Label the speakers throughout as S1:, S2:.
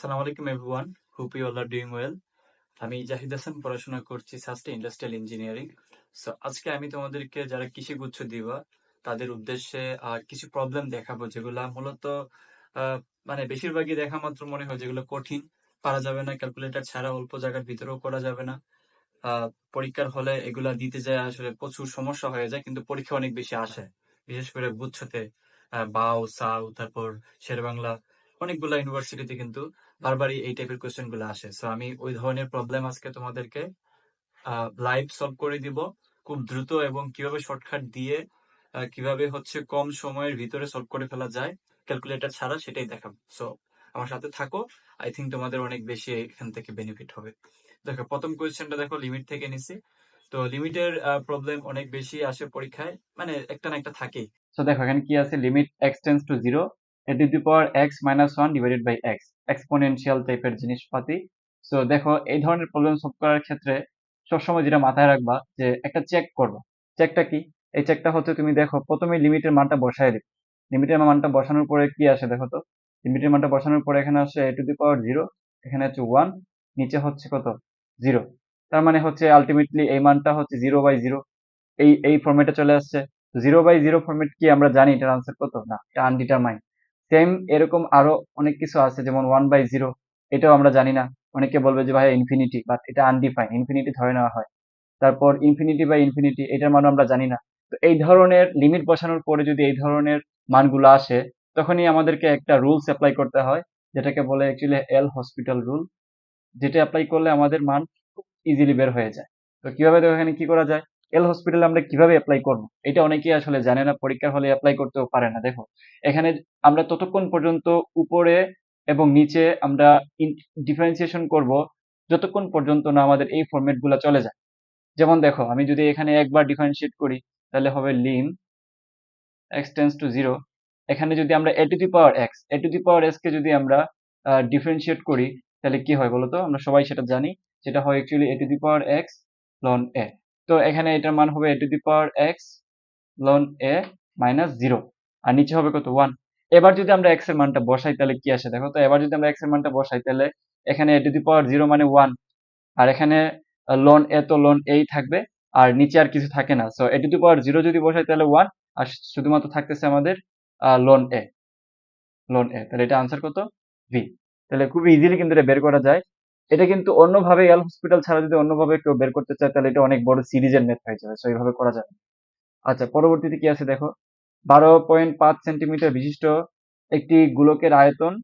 S1: সালাম আলাইকুম everyone hope you all are doing well আমি জাহিদ হাসান, পড়াশোনা করছি সাস্টে ইন্ডাস্ট্রিয়াল ইঞ্জিনিয়ারিং সো আজকে আমি তোমাদেরকে যারা কৃষিগুচ্ছ দিবা, তাদের উদ্দেশ্যে কিছু প্রবলেম দেখাবো যেগুলা মূলত মানে বেশিরভাগই দেখা মাত্র মনে হয় যেগুলো কঠিন, পারা যাবে না ক্যালকুলেটর ছাড়া অল্প জায়গার ভিতরেও করা যাবে না। পরীক্ষার হলে এগুলা দিতে যায়, আসলে প্রচুর সমস্যা হয়ে যায়, কিন্তু পরীক্ষা অনেক বেশি আসে। বিশেষ করে গুচ্ছতে বাউ সাউ তারপর শেরবাংলা, অনেকগুলা ইউনিভার্সিটিতে কিন্তু বারবারই এই টাইপের কোয়েশ্চেনগুলো আসে। সো আমি ওই ধরনের প্রবলেম আজকে তোমাদেরকে লাইভ সলভ করে দিব। খুব দ্রুত এবং কীভাবে শর্টকাট দিয়ে কীভাবে হচ্ছে কম সময়ের ভিতরে সলভ করে ফেলা যায় ক্যালকুলেটর ছাড়া সেটাই দেখাবো। সো আমার সাথে থাকো। আই থিঙ্ক তোমাদের অনেক বেশি এখান থেকে বেনিফিট হবে। দেখো, প্রথম কোয়েশ্চেনটা দেখো লিমিট থেকে নিছি। তো লিমিটের প্রবলেম অনেক বেশি আসে পরীক্ষায়। মানে একটা না একটা থাকেই। তো দেখো, এখানে কি আছে? Limit x to zero a to power x minus one divided by x exponential টাইপের জিনিসপাতি। সো দেখো, এই ধরনের প্রবলেম সলভ করার ক্ষেত্রে সবসময় যেটা মাথায় রাখবা যে একটা চেক করবা। চেকটা কি? এই চেকটা হচ্ছে তুমি দেখো, প্রথমে লিমিটের মানটা বসায় দিবে। লিমিটের মানটা বসানোর পরে কি আসে দেখো তো? লিমিটের মানটা বসানোর পরে এখানে আসে এ টু দি পাওয়ার জিরো এখানে হচ্ছে ওয়ান নিচে হচ্ছে কত? জিরো তার মানে হচ্ছে আলটিমেটলি এই মানটা হচ্ছে জিরো বাই জিরো এই এই ফরম্যাটে চলে আসছে। জিরো বাই জিরো ফরম্যাট কি আমরা জানি? এটার আনসার কত? না, এটা আনডিটারমাইন্ড সেম এরকম আরও অনেক কিছু আছে, যেমন ওয়ান বাই জিরো এটাও আমরা জানি না। অনেকে বলবে যে ভাই ইনফিনিটি বাট এটা আনডিফাইন ইনফিনিটি ধরে নেওয়া হয়। তারপর ইনফিনিটি বাই ইনফিনিটি এটার মানও আমরা জানি না। তো এই ধরনের লিমিট বসানোর পরে যদি এই ধরনের মানগুলো আসে, তখনই আমাদেরকে একটা রুলস অ্যাপ্লাই করতে হয়, যেটাকে বলে অ্যাকচুয়ালি এল হসপিটাল রুল যেটা অ্যাপ্লাই করলে আমাদের মান খুব ইজিলি বের হয়ে যায়। তো কীভাবে এখানে কি করা যায়? এল হসপিটালে আমরা কীভাবে অ্যাপ্লাই করব? এটা অনেকেই আসলে জানে না, পরীক্ষার হলে অ্যাপ্লাই করতেও পারে না। দেখো, এখানে আমরা ততক্ষণ পর্যন্ত উপরে এবং নিচে আমরা ডিফারেন্সিয়েশন করব যতক্ষণ পর্যন্ত না আমাদের এই ফরম্যাটগুলা চলে যায়। যেমন দেখো, আমি যদি এখানে একবার ডিফারেন্সিয়েট করি, তাহলে হবে lim x tends to zero এখানে যদি আমরা a to the power x a to the power x কে যদি আমরা ডিফারেন্সিয়েট করি, তাহলে কি হয় বলতো? আমরা সবাই সেটা জানি, যেটা হয় actually a to the power x ln a তো এখানে এটার মান হবে a to the power x ln a minus zero আর নিচে হবে কত? ওয়ান এবার যদি আমরা এক্সের মানটা বসাই, তাহলে কি আসে? দেখো তো, এবার যদি আমরা এক্সের মানটা বসাই, তাহলে এখানে a to the power zero মানে ওয়ান আর এখানে লন এ তো লন এই থাকবে, আর নিচে আর কিছু থাকে না। So a to the power zero যদি বসাই, তাহলে ওয়ান আর শুধুমাত্র থাকতেছে আমাদের লন এ লন এ তাহলে এটা আনসার কত? ভি তাহলে খুব ইজিলি কিন্তু এটা বের করা যায়। এটা কিন্তু অন্যভাবে এল হসপিটাল ছাড়া যদি অন্যভাবে কেউ বের করতে চায়, তাহলে এটা অনেক বড় সিরিজের মেথ হয়ে যাবে। সো এইভাবে করা যাবে। আচ্ছা পরবর্তীতে কি আছে দেখো? বারো পয়েন্ট পাঁচ সেন্টিমিটার বিশিষ্ট একটি গোলকের আয়তন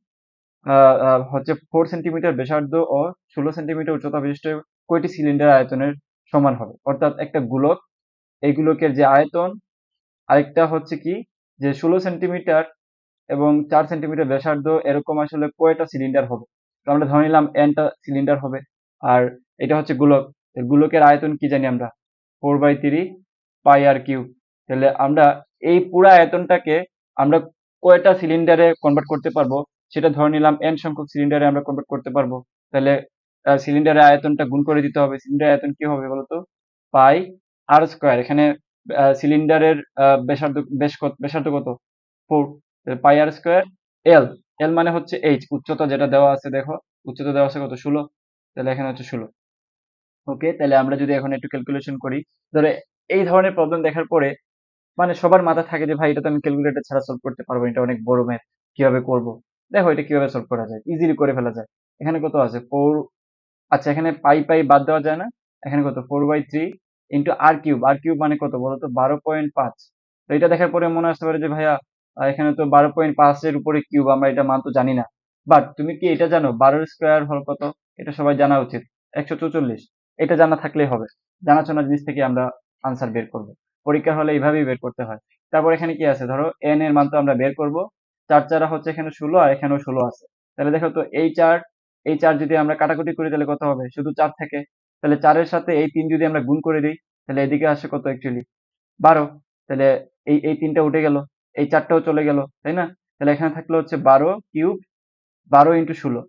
S1: হচ্ছে ফোর সেন্টিমিটার ব্যাসার্ধ ও ষোলো সেন্টিমিটার উচ্চতা বিশিষ্ট কয়টি সিলিন্ডার আয়তনের সমান হবে? অর্থাৎ একটা গোলক, এই গোলকের যে আয়তন, আরেকটা হচ্ছে কি? যে ষোলো সেন্টিমিটার এবং চার সেন্টিমিটার ব্যাসার্ধ এরকম আসলে কয়টা সিলিন্ডার হবে? তো আমরা ধরে নিলাম এনটা সিলিন্ডার হবে। আর এটা হচ্ছে গোলক। গোলকের আয়তন কি জানি আমরা? Four by three pi r cube তাহলে আমরা এই পুরো আয়তনটাকে আমরা কয়টা সিলিন্ডারে কনভার্ট করতে পারব? সেটা ধরে নিলাম এন সংখ্যক সিলিন্ডারে আমরা কনভার্ট করতে পারব। তাহলে সিলিন্ডারের আয়তনটা গুণ করে দিতে হবে। সিলিন্ডারের আয়তন কি হবে বলতো? পাই আর স্কোয়ার এখানে সিলিন্ডারের ব্যাসার্ধ বেশ কত ব্যাসার্ধ কত? ফোর পাই আর স্কোয়ার এল এল মানে হচ্ছে এইচ উচ্চতা যেটা দেওয়া আছে দেখো, উচ্চতা দেওয়া আছে কত? ষোলো। তাহলে এখানে হচ্ছে ষোলো। ওকে তাহলে আমরা যদি এখন একটু ক্যালকুলেশন করি ধরো এই ধরনের প্রবলেম দেখার পরে মানে সবার মাথা থাকে যে, ভাই, এটা তো আমি ক্যালকুলেটর ছাড়া সলভ করতে পারব এটা অনেক বড় ম্যাথ কীভাবে করব? দেখো, এটা কীভাবে সলভ করা যায়? ইজিলি করে ফেলা যায়। এখানে কত আছে? ফোর আচ্ছা এখানে পাই পাই বাদ দেওয়া যায় না। এখানে কত? Four by three into r cube r cube মানে কত বলো তো বারো পয়েন্ট পাঁচ। তো এটা দেখার পরে মনে আসতে পারে যে, ভাইয়া এখানে তো বারো পয়েন্ট পাঁচের উপরে কিউব আমরা এটা মান তো জানি না। বাট তুমি কি এটা জানো? বারোর স্কোয়ার হল কত? এটা সবাই জানা উচিত। একশো এটা জানা থাকলেই হবে। জানাশোনা জিনিস থেকে আমরা আনসার বের করব। পরীক্ষা হলে এইভাবেই বের করতে হয়। তারপর এখানে কি আছে? ধরো এন এর মান তো আমরা বের করব। চার চারা হচ্ছে এখানে ষোলো আর এখানেও ষোলো আছে। তাহলে দেখো তো এই চার এই চার যদি আমরা কাটাকুটি করি তাহলে কত হবে? শুধু চার থাকে। তাহলে চারের সাথে এই তিন যদি আমরা গুণ করে দিই, তাহলে এদিকে আসে কত অ্যাকচুয়ালি বারো। তাহলে এই এই তিনটা উঠে গেল। এই চারটাও চলে গেল, তাই না? তাহলে এখানে থাকল হচ্ছে বারো কিউব, বারো ইন্টু ষোলো,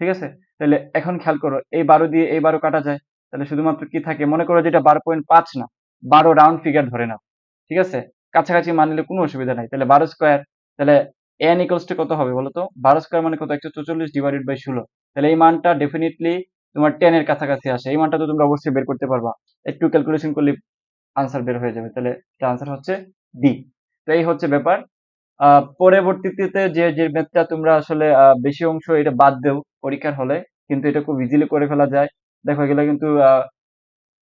S1: ঠিক আছে? তাহলে এখন খেয়াল করো, এই বারো দিয়ে এই বারো কাটা যায়, তাহলে শুধুমাত্র কি থাকে? মনে করো যেটা বারো পয়েন্ট পাঁচ না, বারো রাউন্ড ফিগার ধরে নাও, ঠিক আছে? কাছাকাছি মান নিলে কোনো অসুবিধা নাই, তাহলে বারো স্কোয়ার, তাহলে
S2: এন ইকুয়ালস টু কত হবে বলো তো? বারো স্কোয়ার মানে কত? একশো চৌচল্লিশ ডিভাইডেড বাই ষোলো, তাহলে এই মানটা ডেফিনেটলি তোমার টেন এর কাছাকাছি আসে, এই মানটা তো তোমরা অবশ্যই বের করতে পারবা, একটু ক্যালকুলেশন করলে আনসার বের হয়ে যাবে, তাহলে এটা আনসার হচ্ছে ডি তো এই হচ্ছে ব্যাপার। পরবর্তীতে যে যে ম্যাথটা তোমরা আসলে বেশি অংশ এটা বাদ দেও পরীক্ষার হলে, কিন্তু এটা খুব ইজিলি করে ফেলা যায়। দেখো এগুলো কিন্তু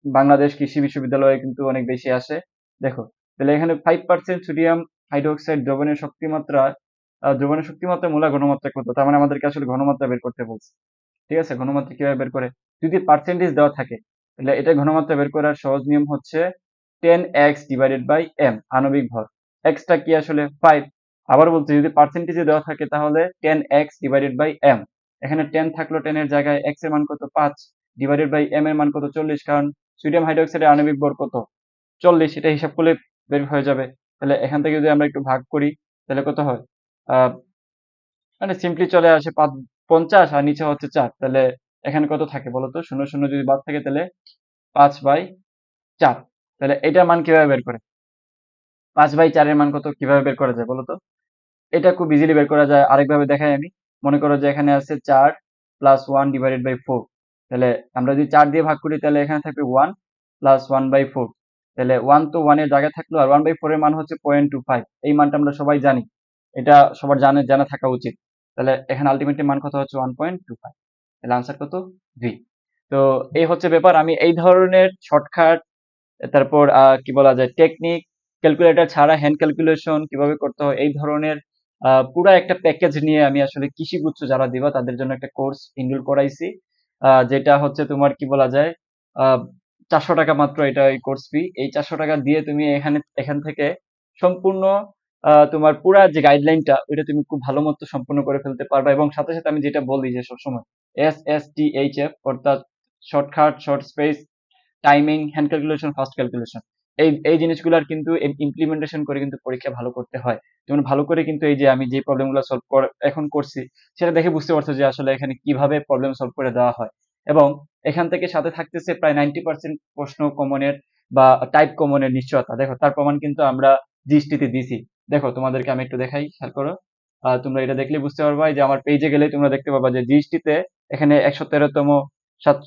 S2: বাংলাদেশ কৃষি বিশ্ববিদ্যালয়ে কিন্তু অনেক বেশি আসে। দেখো, তাহলে এখানে ফাইভ পার্সেন্ট সোডিয়াম হাইড্রোক্সাইড দ্রবণের শক্তিমাত্রা দ্রবণের শক্তিমাত্রা মূলা ঘনমাত্রা কত? তার মানে আমাদেরকে আসলে ঘনমাত্রা বের করতে বলছে। ঠিক আছে? ঘনমাত্রা কীভাবে বের করে? যদি পার্সেন্টেজ দেওয়া থাকে, তাহলে এটা ঘনমাত্রা বের করার সহজ নিয়ম হচ্ছে ten x divided by M আণবিক ভর। এক্সটা কি আসলে ফাইভ আবার বলছি, যদি পার্সেন্টেজে দেওয়া থাকে তাহলে ten x divided by M এখানে টেন থাকল টেন এর জায়গায় এক্সের মান কত? পাঁচ। ডিভাইডেড বাই এম এর মান কত? চল্লিশ। কারণ সোডিয়াম হাইড্রোক্সাইডের আণবিক ভর কত? চল্লিশ। এটা হিসাব করলে বের হয়ে যাবে। তাহলে এখান থেকে যদি আমরা একটু ভাগ করি, তাহলে কত হয়? মানে সিম্পলি চলে আসে পাঁচ, পঞ্চাশ আর নিচে হচ্ছে চার। তাহলে এখানে কত থাকে বলো তো? শূন্য শূন্য যদি বাদ থাকে তাহলে পাঁচ বাই চার। তাহলে এটার মান কীভাবে বের করে? পাঁচ বাই চারের মান কত কীভাবে বের করা যায় বলতো? এটা খুব ইজিলি বের করা যায়। আরেকভাবে দেখাই আমি। মনে করো যে এখানে আছে চার plus one divided by four তাহলে আমরা যদি চার দিয়ে ভাগ করি, তাহলে এখানে থাকবে one plus one by four তাহলে ওয়ান তো ওয়ানের জায়গায় থাকল, আর ওয়ান বাই ফোর এর মান হচ্ছে পয়েন্ট টু ফাইভ এই মানটা আমরা সবাই জানি। এটা সবার জানে, জানা থাকা উচিত। তাহলে এখানে আলটিমেটলি মান কত হচ্ছে? ওয়ান পয়েন্ট টু ফাইভ তাহলে আনসার কত? ভি তো এই হচ্ছে ব্যাপার। আমি এই ধরনের শর্টকাট তারপর কি বলা যায়? টেকনিক ক্যালকুলেটর ছাড়া হ্যান্ড ক্যালকুলেশন কীভাবে করতে হয়, এই ধরনের পুরো একটা প্যাকেজ নিয়ে আমি আসলে কৃষি গুচ্ছ যারা দিবা, তাদের জন্য একটা কোর্স ইনরোল করাইছি। যেটা হচ্ছে তোমার কি বলা যায় চারশো টাকা মাত্র এটা এই কোর্স ফি এই চারশো টাকা দিয়ে তুমি এখানে, এখান থেকে সম্পূর্ণ তোমার পুরা যে গাইডলাইনটা ওইটা তুমি খুব ভালো মতো সম্পূর্ণ করে ফেলতে পারবা। এবং সাথে সাথে আমি যেটা বলি যে সবসময় S S T H F অর্থাৎ shortcut short space timing hand calculation fast calculation এই এই জিনিসগুলোর কিন্তু ইমপ্লিমেন্টেশন করে কিন্তু পরীক্ষা ভালো করতে হয়। যেমন ভালো করে কিন্তু এই যে আমি যে প্রবলেমগুলো সলভ এখন করছি, সেটা দেখে বুঝতে পারছ যে আসলে এখানে কীভাবে প্রবলেম সলভ করে দেওয়া হয়। এবং এখান থেকে সাথে থাকতেছে প্রায় নাইনটি পার্সেন্ট প্রশ্ন কমনের বা টাইপ কমনের নিশ্চয়তা। দেখো, তার প্রমাণ কিন্তু আমরা জিএসটিতে দিছি। দেখো, তোমাদেরকে আমি একটু দেখাই, খেয়াল করো। তোমরা এটা দেখলে বুঝতে পারবা যে আমার পেজে গেলে তোমরা দেখতে পাবা যে জিএসটিতে এখানে একশো তেরোতম সাত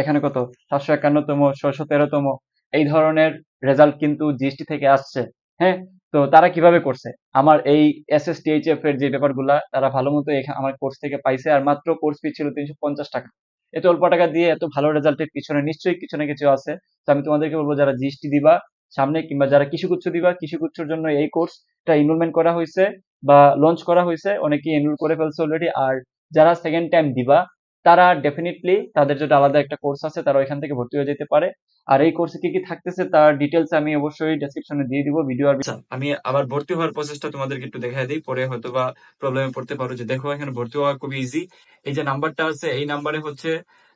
S2: এখানে কত? সাতশো একান্নতম, ছয়শো তেরোতম এই ধরনের রেজাল্ট কিন্তু জিএসটি থেকে আসছে হ্যাঁ? তো তারা কীভাবে করছে? আমার এই এস এস টিএইচএফ এর যে ব্যাপারগুলা, তারা ভালো মতো আমার কোর্স থেকে পাইছে, আর মাত্র কোর্স ফি ছিল তিনশো পঞ্চাশ টাকা। এত অল্প টাকা দিয়ে এত ভালো রেজাল্টের পিছনে নিশ্চয়ই কিছু না কিছু আছে। তো আমি তোমাদেরকে বলব, যারা জিএসটি দিবা সামনে, কিংবা যারা কৃষিগুচ্ছ দিবা কৃষিগুচ্ছর জন্য এই কোর্সটা ইনরোলমেন্ট করা হয়েছে বা লঞ্চ করা হয়েছে অনেকেই এনরোল করে ফেলছে অলরেডি আর যারা সেকেন্ড টাইম দিবা তারা ডেফিনেটলি তাদের জন্য আলাদা একটা কোর্স আছে, তারা ওইখান থেকে ভর্তি হয়ে যেতে পারে। আর এই কোর্সে কি কি থাকতেছে তার ডিটেলস আমি অবশ্যই ডেসক্রিপশনে দিয়ে দিব ভিডিও আর
S1: আচ্ছা আমি আবার ভর্তি হওয়ার প্রসেসটা তোমাদেরকে একটু দেখাই দিই, পরে হয়তো বা প্রবলেমে পড়তে পারো যে দেখো, এখানে ভর্তি হওয়া খুবই ইজি এই যে নাম্বারটা আছে, এই নাম্বারে হচ্ছে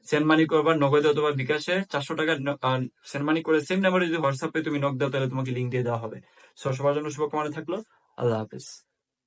S1: সেন্ড মানি করবার, নগদে অথবা বিকাশে চারশো টাকা সেন্ড মানি করে সেম নাম্বারে যদি হোয়াটসঅ্যাপে তুমি নক দাও, তাহলে তোমাকে লিঙ্ক দিয়ে দেওয়া হবে। সবার জন্য শুভকামনা থাকল। আল্লাহ হাফেজ।